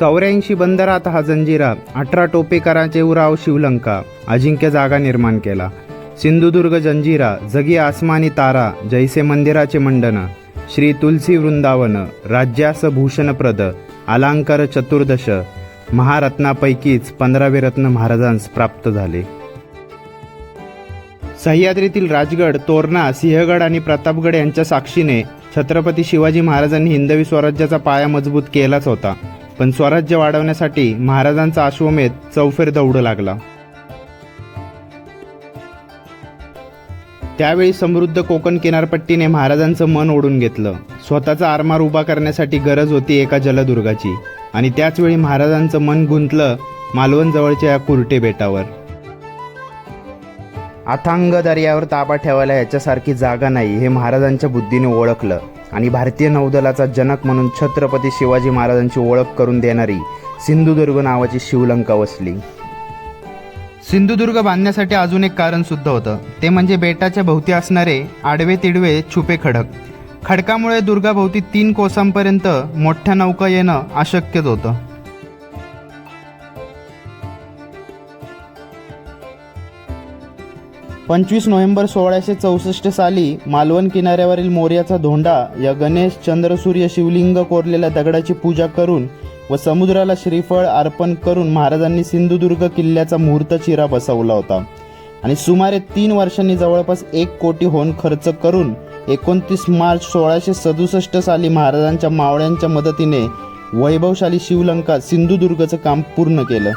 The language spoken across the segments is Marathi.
चौऱ्याऐंशी बंदरात हा जंजिरा अठरा टोपेकरांचे उराव शिवलंका अजिंक्य जागा निर्माण केला. सिंधुदुर्ग जंजिरा जगी आसमानी तारा जैसे मंदिराचे मंडन श्री तुलसी वृंदावन राज्यास भूषणप्रद अलंकार चतुर्दश महारत्नापैकीच पंधरावे रत्न महाराजांस प्राप्त झाले. सह्याद्रीतील राजगड तोरणा सिंहगड आणि प्रतापगड यांच्या साक्षीने छत्रपती शिवाजी महाराजांनी हिंदवी स्वराज्याचा पाया मजबूत केलाच होता. पण स्वराज्य वाढवण्यासाठी महाराजांचा अश्वमेध चौफेर दौडू लागला. त्यावेळी समृद्ध कोकण किनारपट्टीने महाराजांचं मन ओढून घेतलं. स्वतःचा आरमार उभा करण्यासाठी गरज होती एका जलदुर्गाची. आणि त्याचवेळी महाराजांचं मन गुंतलं मालवणजवळच्या या कुर्टे बेटावर. अथांग दर्यावर ताबा ठेवायला याच्यासारखी जागा नाही हे महाराजांच्या बुद्धीने ओळखलं. आणि भारतीय नौदलाचा जनक म्हणून छत्रपती शिवाजी महाराजांची ओळख करून देणारी सिंधुदुर्ग नावाची शिवलंका वसली. सिंधुदुर्ग बांधण्यासाठी अजून एक कारण सुद्धा होतं. ते म्हणजे बेटाच्या भोवती असणारे आडवे तिडवे छुपे खडक. खडकामुळे दुर्गाभोवती तीन कोसांपर्यंत मोठ्या नौका येणं अशक्यच होतं. पंचवीस नोव्हेंबर सोळाशे चौसष्ट साली मालवण किनाऱ्यावरील मोर्याचा धोंडा या गणेश चंद्रसूर्य शिवलिंग कोरलेल्या दगडाची पूजा करून व समुद्राला श्रीफळ अर्पण करून महाराजांनी सिंधुदुर्ग किल्ल्याचा मुहूर्त चिरा बसवला होता. आणि सुमारे तीन वर्षांनी जवळपास एक कोटी होन खर्च करून एकोणतीस मार्च सोळाशे सदुसष्ट साली महाराजांच्या मावळ्यांच्या मदतीने वैभवशाली शिवलंका सिंधुदुर्गचं काम पूर्ण केलं.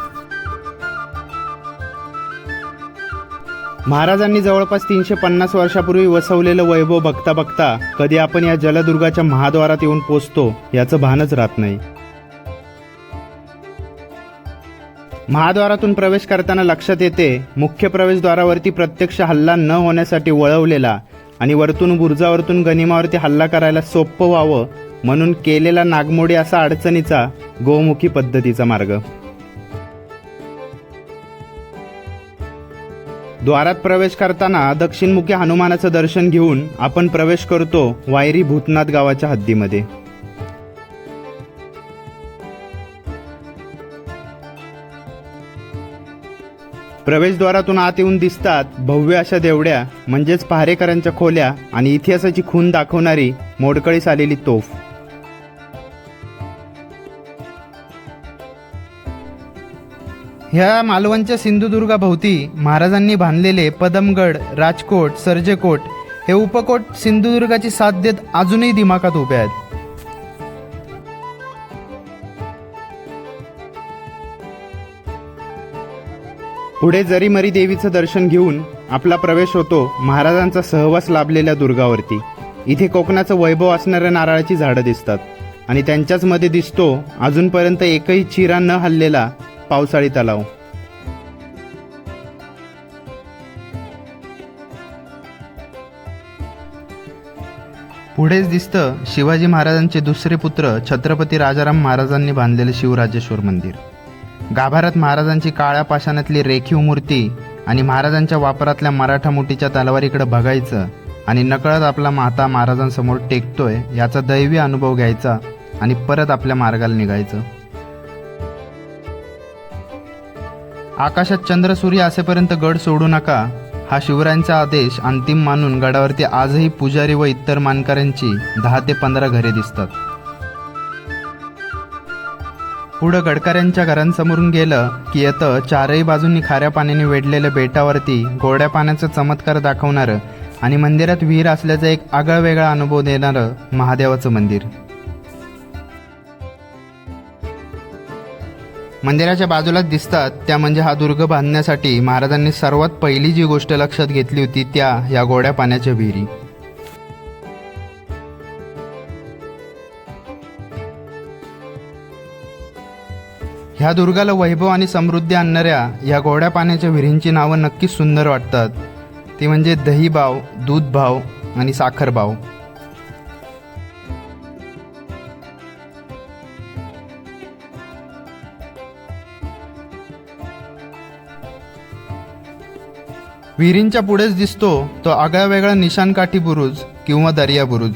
महाराजांनी जवळपास तीनशे पन्नास वर्षापूर्वी वसवलेलं वैभव बघता बघता कधी आपण या जलदुर्गाच्या महाद्वारात येऊन पोचतो याचं भानच राहत नाही. महाद्वारातून प्रवेश करताना लक्षात येते मुख्य प्रवेशद्वारावरती प्रत्यक्ष हल्ला न होण्यासाठी वळवलेला आणि वरतून बुर्जावरतून गनिमावरती हल्ला करायला सोपं व्हावं म्हणून केलेला नागमोडी असा अडचणीचा गोमुखी पद्धतीचा मार्ग. द्वारात प्रवेश करताना दक्षिणमुखी हनुमानाचं दर्शन घेऊन आपण प्रवेश करतो वायरी भूतनाथ गावाच्या हद्दीमध्ये. प्रवेशद्वारातून आत येऊन दिसतात भव्य अशा देवड्या म्हणजेच पहारेकरांच्या खोल्या आणि इतिहासाची खून दाखवणारी मोडकळीस आलेली तोफ. ह्या मालवणच्या सिंधुदुर्गाभोवती महाराजांनी बांधलेले पदमगड राजकोट सर्जेकोट हे उपकोट सिंधुदुर्गाची साथ देत अजूनही दिमाखात उभे आहेत. पुढे जरीमरी देवीचं दर्शन घेऊन आपला प्रवेश होतो महाराजांचा सहवास लाभलेल्या दुर्गावरती. इथे कोकणाचं वैभव असणाऱ्या नारळाची झाडं दिसतात आणि त्यांच्याच मध्ये दिसतो अजूनपर्यंत एकही चिरा न हल्लेला पावसाळी तलाव. पुढेच दिसतं शिवाजी महाराजांचे दुसरे पुत्र छत्रपती राजाराम महाराजांनी बांधलेले शिवराजेश्वर मंदिर. गाभाऱ्यात महाराजांची काळ्या पाषाणातली रेखीव मूर्ती आणि महाराजांच्या वापरातल्या मराठा मुठीच्या तलवारीकडे बघायचं आणि नकळत आपला माता महाराजांसमोर टेकतोय याचा दैवी अनुभव घ्यायचा आणि परत आपल्या मार्गाला निघायचं. आकाशात चंद्र सूर्य असेपर्यंत गड सोडू नका. हा शिवरायांचा आदेश अंतिम मानून गडावरती आजही पुजारी व इतर मानकऱ्यांची दहा ते पंधरा घरे दिसतात. पुढं गडकऱ्यांच्या घरांसमोरून गेलं की येतं चारही बाजूंनी खाऱ्या पाण्याने वेढलेल्या बेटावरती गोड्या पाण्याचा चमत्कार दाखवणारं आणि मंदिरात विहीर असल्याचा एक आगळवेगळा अनुभव देणारं महादेवाचं मंदिर. मंदिराच्या बाजूलाच दिसतात. त्या म्हणजे हा दुर्ग बांधण्यासाठी महाराजांनी सर्वात पहिली जी गोष्ट लक्षात घेतली होती त्या या गोड्या पाण्याच्या विहिरी. ह्या दुर्गाला वैभव आणि समृद्धी आणणाऱ्या या गोड्या पाण्याच्या विहिरींची नावं नक्कीच सुंदर वाटतात. ती म्हणजे दही दूधभाव दूध भाव आणि साखर विहिरींच्या पुढेच दिसतो तो आगळ्या वेगळा निशाणकाठी बुरुज किंवा दर्या बुरुज.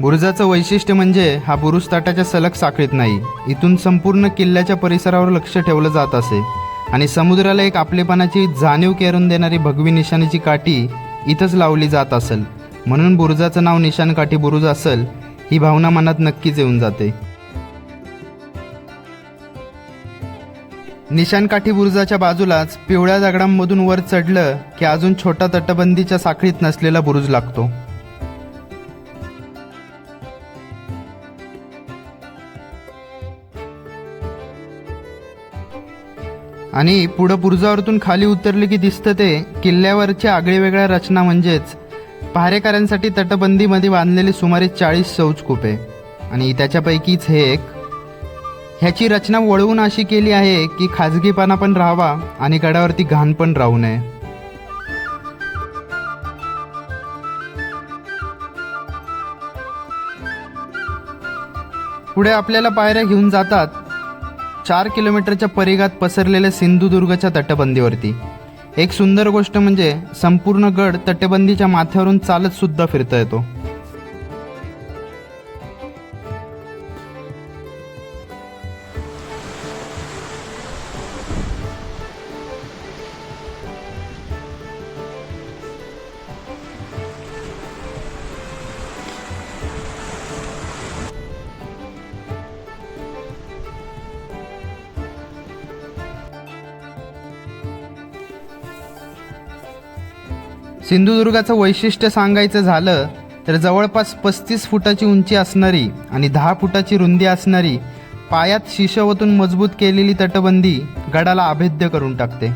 बुरुजाचं वैशिष्ट्य म्हणजे हा बुरुज ताटाच्या सलग साखळीत नाही. इथून संपूर्ण किल्ल्याच्या परिसरावर लक्ष ठेवलं जात असे. आणि समुद्राला एक आपलेपणाची जाणीव केरून देणारी भगवी निशाणीची काठी इथंच लावली जात असेल. म्हणून बुरुजाचं नाव निशान काठी बुरुज असेल ही भावना मनात नक्कीच येऊन जाते. निशाणकाठी बुरुजाच्या बाजूलाच पिवळ्या दगडांमधून वर चढलं की अजून छोटा तटबंदीच्या साखळीत नसलेला बुरुज लागतो. आणि पुढं बुरुजावरतून खाली उतरले की दिसतं ते किल्ल्यावरची आगळीवेगळ्या रचना म्हणजेच पहारेकऱ्यांसाठी तटबंदीमध्ये बांधलेले सुमारे चाळीस शौचकूपे. आणि त्याच्यापैकीच हे एक. ह्याची रचना वळवून अशी केली आहे की खाजगीपणा पण राहावा आणि गडावरती घाण पण राहू नये. पुढे आपल्याला पायऱ्या घेऊन जातात चार किलोमीटरच्या परिघात पसरलेल्या सिंधुदुर्गच्या तटबंदीवरती. एक सुंदर गोष्ट म्हणजे संपूर्ण गड तटबंदीच्या माथ्यावरून चालत सुद्धा फिरता येतो. सिंधुदुर्गाचं वैशिष्ट्य सांगायचं झालं तर जवळपास पस्तीस फुटाची उंची असणारी आणि दहा फुटाची रुंदी असणारी पायात शिशवतून मजबूत केलेली तटबंदी गडाला अभेद्य करून टाकते.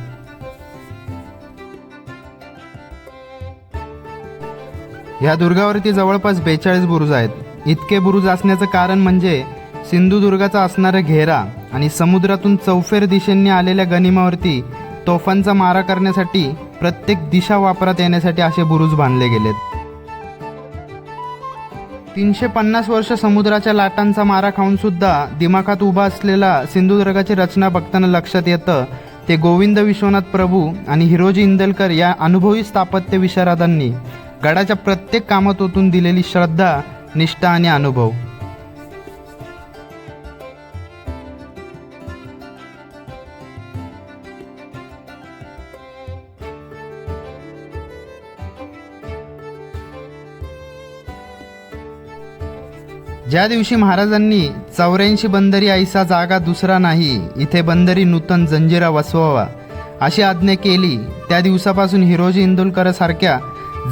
ह्या दुर्गावरती जवळपास बेचाळीस बुरुज आहेत. इतके बुरुज असण्याचं कारण म्हणजे सिंधुदुर्गाचा असणारा घेरा आणि समुद्रातून चौफेर दिशेंनी आलेल्या गनिमावरती तोफांचा मारा करण्यासाठी प्रत्येक दिशा वापरात येण्यासाठी असे बुरुज बांधले गेलेत. तीनशे पन्नास वर्ष समुद्राच्या लाटांचा मारा खाऊन सुद्धा दिमाखात उभा असलेला सिंधुदुर्गाची रचना बघताना लक्षात येतं ते गोविंद विश्वनाथ प्रभू आणि हिरोजी इंदलकर या अनुभवी स्थापत्य विशारदांनी गडाच्या प्रत्येक कामात ओतून दिलेली श्रद्धा निष्ठा आणि अनुभव. ज्या दिवशी महाराजांनी चौऱ्याऐंशी बंदरी ऐसा जागा दुसरा नाही इथे बंदरी नूतन जंजिरा वसवावा अशी आज्ञा केली. त्या दिवसापासून हिरोजी इंदुलकरसारख्या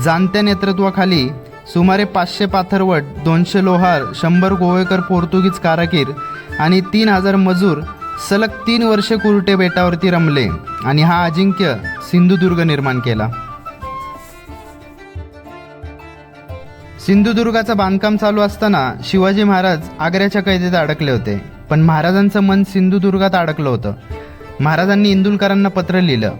जाणत्या नेतृत्वाखाली सुमारे पाचशे पाथरवट दोनशे लोहार शंभर गोवेकर पोर्तुगीज कारागीर आणि तीन हजार मजूर सलग तीन वर्षे कुरटे बेटावरती रमले आणि हा अजिंक्य सिंधुदुर्ग निर्माण केला. सिंधुदुर्गाचं बांधकाम चालू असताना शिवाजी महाराज आग्र्याच्या कैदेत अडकले होते. पण महाराजांचं मन सिंधुदुर्गात अडकलं होतं. महाराजांनी इंदुलकरांना पत्र लिहिलं.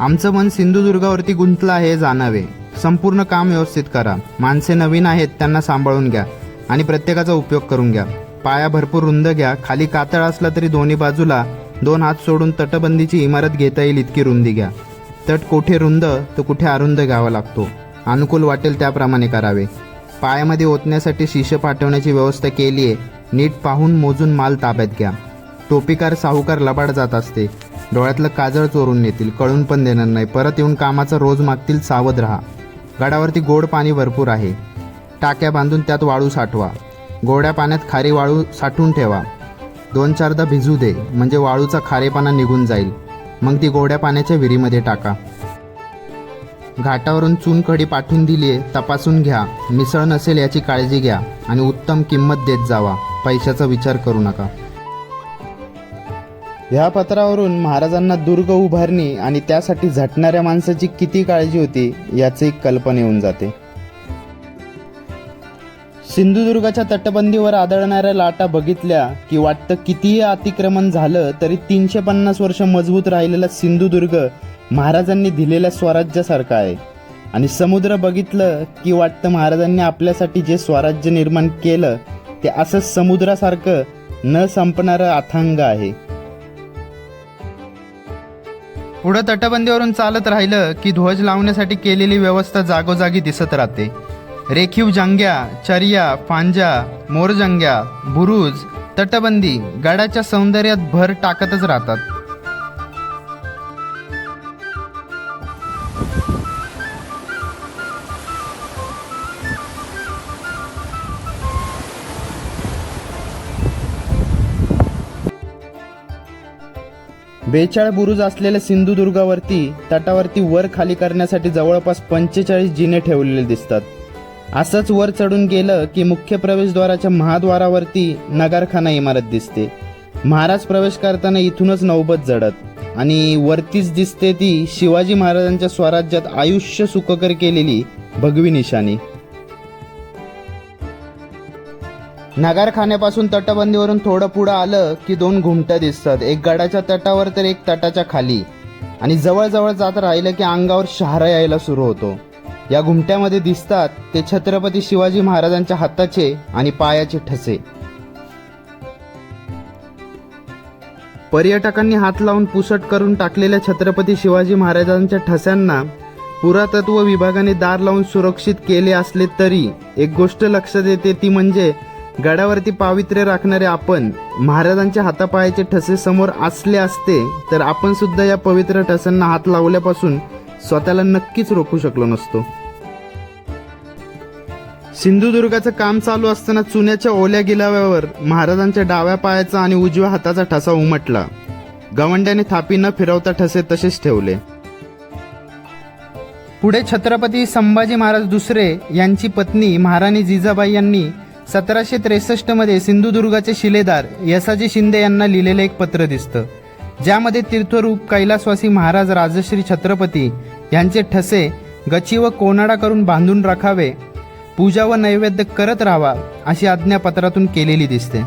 आमचं मन सिंधुदुर्गावरती गुंतलं आहे हे जाणावे. संपूर्ण काम व्यवस्थित करा. माणसे नवीन आहेत त्यांना सांभाळून घ्या. आणि प्रत्येकाचा उपयोग करून घ्या. पाया भरपूर रुंद घ्या. खाली कातळ असला तरी दोन्ही बाजूला दोन हात सोडून तटबंदीची इमारत घेता येईल इतकी रुंदी घ्या. तट कोठे रुंद तर कुठे अरुंद घ्यावा लागतो. अनुकूल वाटेल त्याप्रमाणे करावे. पायामध्ये ओतण्यासाठी शिष्य पाठवण्याची व्यवस्था केली आहे. नीट पाहून मोजून माल ताब्यात घ्या. टोपीकार साहूकार लबाड जात असते. डोळ्यातलं काजळ चोरून नेतील कळून पण देणार नाही. परत येऊन कामाचा रोज मागतील सावध राहा. गडावरती गोड पाणी भरपूर आहे. टाक्या बांधून त्यात वाळू साठवा. गोड्या पाण्यात खारी वाळू साठवून ठेवा. दोन चारदा भिजू दे म्हणजे वाळूचा खारेपणा निघून जाईल. मग ती गोड्या पाण्याच्या विहिरीमध्ये टाका. घाटावरून चुनखडी पाठवून दिली तपासून घ्या. मिसळ नसेल याची काळजी घ्या आणि उत्तम किंमत देत जावा. पैशाचा विचार करू नका. ह्या पत्रावरून महाराजांना दुर्ग उभारणी आणि त्यासाठी झटणाऱ्या माणसाची किती काळजी होती याची कल्पना येऊन जाते. सिंधुदुर्गाच्या तटबंदीवर आदळणाऱ्या लाटा बघितल्या की वाटतं कितीही अतिक्रमण झालं तरी तीनशे पन्नास वर्ष मजबूत राहिलेला सिंधुदुर्ग महाराजांनी दिलेल्या स्वराज्यासारखा आहे. आणि समुद्र बघितलं की वाटतं महाराजांनी आपल्यासाठी जे स्वराज्य निर्माण केलं ते असं समुद्रासारखं न संपणारं अथांग आहे. पुढं तटबंदीवरून चालत राहिलं की ध्वज लावण्यासाठी केलेली व्यवस्था जागोजागी दिसत राहते. रेखीव जांग्या चर्या फांजा मोरजंग्या बुरुज तटबंदी गडाच्या सौंदर्यात भर टाकतच राहतात. बेचाळ बुरुज असलेल्या सिंधुदुर्गावरती तटावरती वर खाली करण्यासाठी जवळपास पंचेचाळीस जिने ठेवलेले दिसतात. असंच वर चढून गेलं की मुख्य प्रवेशद्वाराच्या महाद्वारावरती नगारखाना इमारत दिसते. महाराज प्रवेश करताना इथूनच नौबत जडत आणि वरतीच दिसते ती शिवाजी महाराजांच्या स्वराज्यात आयुष्य सुखकर केलेली भगवी निशाणी. नगारखान्यापासून तटबंदीवरून थोडं पुढं आलं की दोन घुमटं दिसतात. एक गडाच्या तटावर तर एक तटाच्या खाली. आणि जवळजवळ जात राहिलं की अंगावर शहारा यायला सुरू होतो. या घुमट्यामध्ये दिसतात ते छत्रपती शिवाजी महाराजांच्या हाताचे आणि पायाचे ठसे. पर्यटकांनी हात लावून पुसट करून टाकलेल्या छत्रपती शिवाजी महाराजांच्या ठस्यांना पुरातत्व विभागाने दार लावून सुरक्षित केले असले तरी एक गोष्ट लक्षात येते ती म्हणजे गडावरती पावित्र्य राखणारे आपण महाराजांच्या हातापायाचे ठसे समोर असले असते तर आपण सुद्धा या पवित्र ठसांना हात लावल्यापासून स्वतःला नक्कीच रोखू शकलो नसतो. सिंधुदुर्गाचं काम चालू असताना चुन्याच्या ओल्या गिलाव्यावर महाराजांच्या डाव्या पायाचा आणि उजव्या हाताचा ठसा उमटला. गवंड्याने थापी न फिरवता ठसे तसेच ठेवले. पुढे छत्रपती संभाजी महाराज दुसरे यांची पत्नी महाराणी जिजाबाई यांनी सतराशे त्रेसष्टमध्ये सिंधुदुर्गाचे शिलेदार यसाजी शिंदे यांना लिहिलेले एक पत्र दिसतं. ज्यामध्ये तीर्थरूप कैलासवासी महाराज राजश्री छत्रपती यांचे ठसे गची व कोनाडा करून बांधून राखावे पूजा व नैवेद्य करत राहावा अशी आज्ञापत्रातून केलेली दिसते.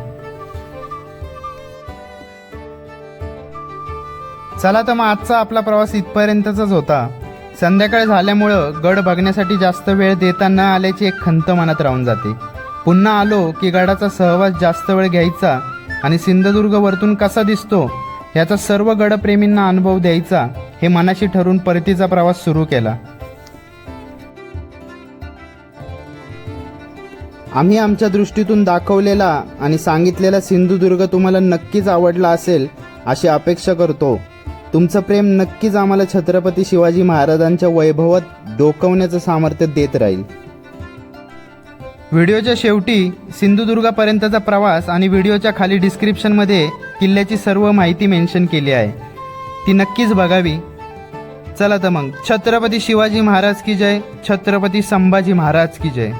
चला तर मग आजचा आपला प्रवास इथपर्यंतचाच होता. संध्याकाळ झाल्यामुळं गड बघण्यासाठी जास्त वेळ देता न आल्याची एक खंत मनात राहून जाते. पुन्हा आलो की गडाचा सहवास जास्त वेळ घ्यायचा आणि सिंधुदुर्ग वरतून कसा दिसतो याचा सर्व गडप्रेमींना अनुभव द्यायचा हे मनाशी ठरून परतीचा प्रवास सुरू केला. आम्ही आमच्या दृष्टीतून दाखवलेला आणि सांगितलेला सिंधुदुर्ग तुम्हाला नक्कीच आवडला असेल अशी अपेक्षा करतो. तुमचं प्रेम नक्कीच आम्हाला छत्रपती शिवाजी महाराजांच्या वैभवात डोकवण्याचं सामर्थ्य देत राहील. व्हिडिओच्या शेवटी सिंधुदुर्गापर्यंतचा प्रवास आणि व्हिडिओच्या खाली डिस्क्रिप्शनमध्ये किल्ल्याची सर्व माहिती मेन्शन केली आहे. ती नक्कीच बघावी. चला तर मग. छत्रपती शिवाजी महाराज की जय? छत्रपती संभाजी महाराज की जय?